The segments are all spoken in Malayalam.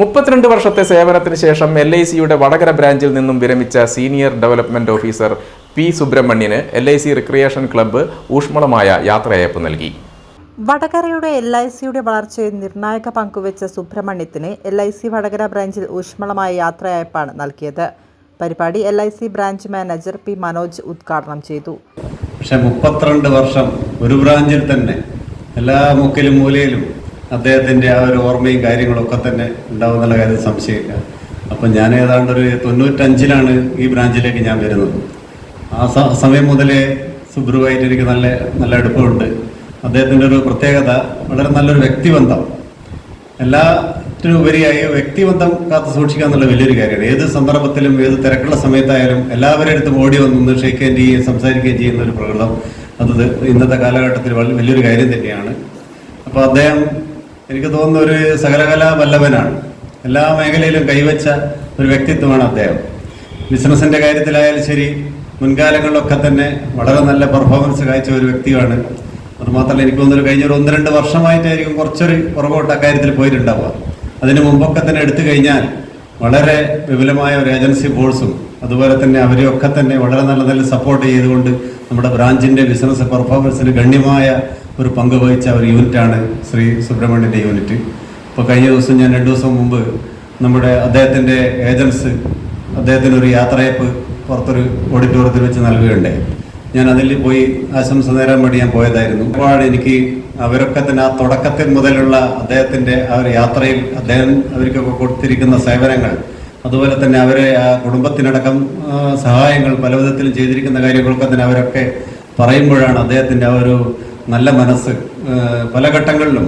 മുപ്പത്തിരണ്ട് വർഷത്തെ സേവനത്തിന് ശേഷം എൽ ഐ സിയുടെ വടകര ബ്രാഞ്ചിൽ നിന്നും വിരമിച്ച senior development officer P Subramanian L I C recreation club ഊഷ്മളമായ യാത്രയയപ്പ് നൽകി. വടകരയുടെ എൽ ഐ സിയുടെ വളർച്ചയിൽ നിർണായക പങ്കുവച്ച സുബ്രഹ്മണ്യത്തിന് എൽ ഐ സി വടകര ബ്രാഞ്ചിൽ ഊഷ്മളമായ യാത്രയയപ്പാണ് നൽകിയത്. പരിപാടി L I C branch manager P Manoj ഉദ്ഘാടനം ചെയ്തു. പക്ഷെ മുപ്പത്തിരണ്ട് വർഷം ഒരു ബ്രാഞ്ചിൽ തന്നെ എല്ലാ മുക്കിലും മൂലയിലും അദ്ദേഹത്തിന്റെ ആ ഒരു ഓർമ്മയും കാര്യങ്ങളൊക്കെ തന്നെ ഉണ്ടാവുന്നുള്ള കാര്യം സംശയമില്ല. അപ്പം ഞാൻ ഏതാണ്ട് ഒരു തൊണ്ണൂറ്റഞ്ചിലാണ് ഈ ബ്രാഞ്ചിലേക്ക് ഞാൻ വരുന്നത്. ആ സമയം മുതലേ സുബ്രുവായിട്ട് എനിക്ക് നല്ല നല്ല അടുപ്പമുണ്ട്. അദ്ദേഹത്തിന്റെ ഒരു പ്രത്യേകത വളരെ നല്ലൊരു വ്യക്തിബന്ധം. എല്ലാറ്റിനും ഉപരിയായി വ്യക്തിബന്ധം കാത്തു സൂക്ഷിക്കുക എന്നുള്ള വലിയൊരു കാര്യമാണ്. ഏത് സന്ദർഭത്തിലും ഏത് തിരക്കുള്ള സമയത്തായാലും എല്ലാവരുടെ അടുത്തും ഓടി വന്ന് ഷെയ്ക്കുകയും ചെയ്യുകയും സംസാരിക്കുകയും ചെയ്യുന്ന ഒരു പ്രകൃതം. അത് ഇന്നത്തെ കാലഘട്ടത്തിൽ വലിയൊരു കാര്യം തന്നെയാണ്. അപ്പോൾ അദ്ദേഹം എനിക്ക് തോന്നുന്ന ഒരു സകലകലാ വല്ലഭനാണ് എല്ലാ മേഖലയിലും കൈവച്ച ഒരു വ്യക്തിത്വമാണ് അദ്ദേഹം. ബിസിനസിന്റെ കാര്യത്തിലായാലും ശരി മുൻകാലങ്ങളിലൊക്കെ തന്നെ വളരെ നല്ല പെർഫോമൻസ് കാഴ്ച ഒരു വ്യക്തിയാണ്. അതുമാത്രമല്ല എനിക്ക് തോന്നുന്നു കഴിഞ്ഞ ഒരു ഒന്ന് രണ്ട് വർഷമായിട്ടായിരിക്കും കുറച്ചൊരു പുറകോട്ട് അക്കാര്യത്തിൽ പോയിട്ടുണ്ടാവുക. അതിന് മുമ്പൊക്കെ തന്നെ എടുത്തു കഴിഞ്ഞാൽ വളരെ വിപുലമായ ഒരു ഏജൻസി ഫോഴ്സും അതുപോലെ തന്നെ അവരെയൊക്കെ തന്നെ വളരെ നല്ല നല്ല സപ്പോർട്ട് ചെയ്തുകൊണ്ട് നമ്മുടെ ബ്രാഞ്ചിന്റെ ബിസിനസ് പെർഫോമൻസിന് ഗണ്യമായ ഒരു പങ്ക് വഹിച്ച ഒരു യൂണിറ്റാണ് ശ്രീ സുബ്രഹ്മണ്യന്റെ യൂണിറ്റ്. ഇപ്പോൾ കഴിഞ്ഞ ദിവസം ഞാൻ രണ്ട് ദിവസം മുമ്പ് നമ്മുടെ അദ്ദേഹത്തിന്റെ ഏജൻസ് അദ്ദേഹത്തിന് ഒരു യാത്രയപ്പ് പുറത്തൊരു ഓഡിറ്റോറിയത്തിൽ വെച്ച് നൽകുകയുണ്ടായി. ഞാൻ അതിൽ പോയി ആശംസ നേരാൻ വേണ്ടി ഞാൻ പോയതായിരുന്നു. ഒരുപാട് എനിക്ക് അവരൊക്കെ തന്നെ ആ തുടക്കത്തിൽ മുതലുള്ള അദ്ദേഹത്തിന്റെ ആ ഒരു യാത്രയിൽ അദ്ദേഹം അവർക്കൊക്കെ കൊടുത്തിരിക്കുന്ന സേവനങ്ങൾ അതുപോലെ തന്നെ അവരെ ആ കുടുംബത്തിനടക്കം സഹായങ്ങൾ പല വിധത്തിലും ചെയ്തിരിക്കുന്ന കാര്യങ്ങളൊക്കെ തന്നെ അവരൊക്കെ പറയുമ്പോഴാണ് അദ്ദേഹത്തിന്റെ ആ ഒരു നല്ല മനസ്സ് പല ഘട്ടങ്ങളിലും.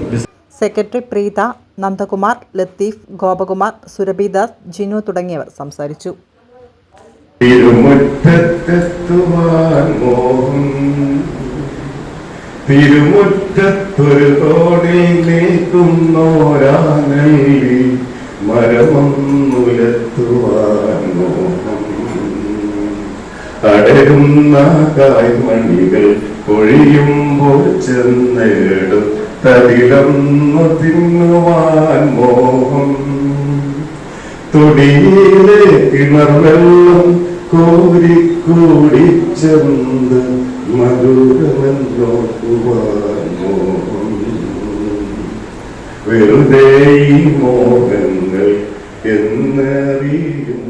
സെക്രട്ടറി പ്രീത നന്ദകുമാർ ലത്തീഫ് ഗോപകുമാർ സുരഭിദാസ് ജിനു തുടങ്ങിയവർ സംസാരിച്ചു. തിരുമുറ്റത്തെത്തുവാൻ മോഹം. തിരുമുറ്റത്തൊരു തോടിൽ മരമൊന്നുലത്തുവാൻ മോഹം. അടരുന്ന കായ്മണികൾ പൊഴിയുമ്പോൾ ചെന്നേടും. തടിലൊന്നു തിന്നുവാൻ മോഹം. തൊടിയിലെ കിണർ വെള്ളം കോരിക്കൂടി ചെന്ന് മധുരമെന്നോക്കുവാൻ മോഹം. വെറുതെ മോഹങ്ങൾ എന്നറിയും